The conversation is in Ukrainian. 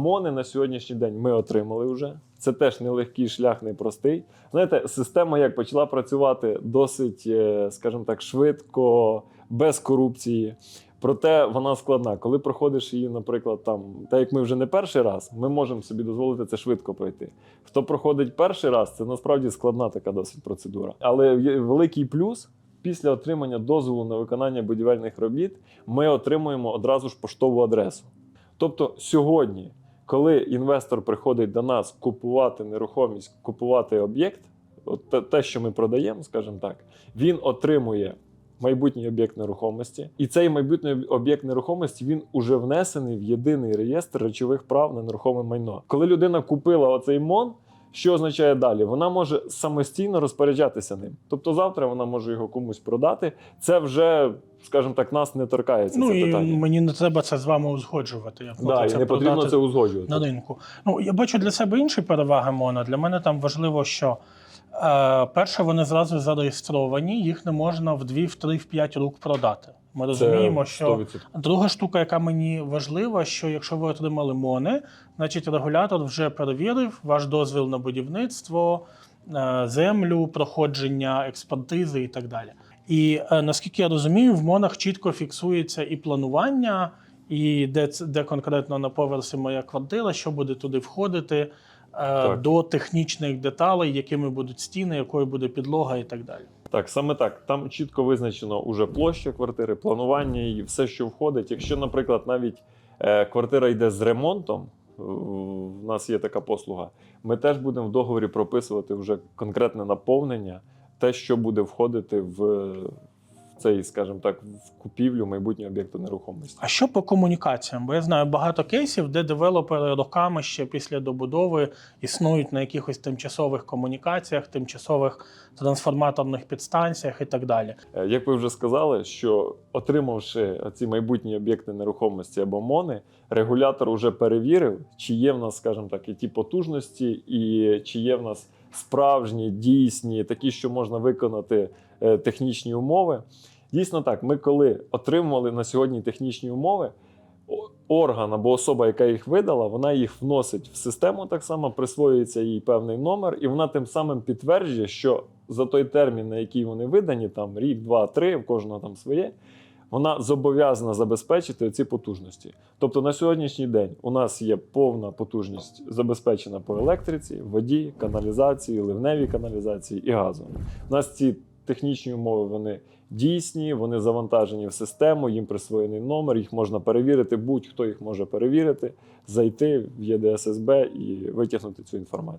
МОНи на сьогоднішній день ми отримали вже. Це теж нелегкий шлях, непростий. Знаєте, система як почала працювати досить, е, скажімо так, швидко, без корупції. Проте вона складна. Коли проходиш її, наприклад, там, так як ми вже не перший раз, ми можемо собі дозволити це швидко пройти. Хто проходить перший раз, це насправді складна така досить процедура. Але великий плюс. Після отримання дозволу на виконання будівельних робіт ми отримуємо одразу ж поштову адресу. Тобто сьогодні, коли інвестор приходить до нас купувати нерухомість, купувати об'єкт, от те- що ми продаємо, скажімо так, він отримує майбутній об'єкт нерухомості, і цей майбутній об'єкт нерухомості він уже внесений в єдиний реєстр речових прав на нерухоме майно. Коли людина купила оцей МОН. Що означає далі? Вона може самостійно розпоряджатися ним. Тобто завтра вона може його комусь продати. Це вже, скажімо так, нас не торкається. Ну це і питання. мені не треба це з вами узгоджувати. Я Да, хочу і не потрібно це узгоджувати. на ринку. Ну я бачу для себе інші переваги Мона. Для мене там важливо, що е, перше, вони зразу зареєстровані, їх не можна в 2, в 3, в 5 рук продати. Ми розуміємо, що 100%. Друга штука, яка мені важлива, що якщо ви отримали МОНи, значить регулятор вже перевірив ваш дозвіл на будівництво, е, землю, проходження експертизи і так далі. І е, наскільки я розумію, в МОНах чітко фіксується і планування, і де, де конкретно на поверсі моя квартира, що буде туди входити, е, Так. до технічних деталей, якими будуть стіни, якою буде підлога і так далі. Так, саме так. Там чітко визначено уже площа квартири, планування і все, що входить. Якщо, наприклад, навіть е, квартира йде з ремонтом, в нас є така послуга, ми теж будемо в договорі прописувати вже конкретне наповнення, те, що буде входити в цей, скажімо так, в купівлю майбутнього об'єкту нерухомості. А що по комунікаціям? Бо я знаю багато кейсів, де девелопери роками ще після добудови існують на якихось тимчасових комунікаціях, тимчасових трансформаторних підстанціях і так далі. Е, Як ви вже сказали, що отримавши ці майбутні об'єкти нерухомості або МОНи, регулятор вже перевірив, чи є в нас, скажімо так, і ті потужності, і чи є в нас справжні, дійсні, такі, що можна виконати е, технічні умови. Дійсно так, ми коли отримували на сьогодні технічні умови, орган або особа, яка їх видала, вона їх вносить в систему так само, присвоюється їй певний номер, і вона тим самим підтверджує, що за той термін, на який вони видані, там рік, два, три, в кожного там своє. Вона зобов'язана забезпечити ці потужності. Тобто на сьогоднішній день у нас є повна потужність забезпечена по електриці, воді, каналізації, ливневій каналізації і газу. У нас ці технічні умови вони дійсні, вони завантажені в систему, їм присвоєний номер, їх можна перевірити, будь-хто їх може перевірити, зайти в ЄДССБ і витягнути цю інформацію.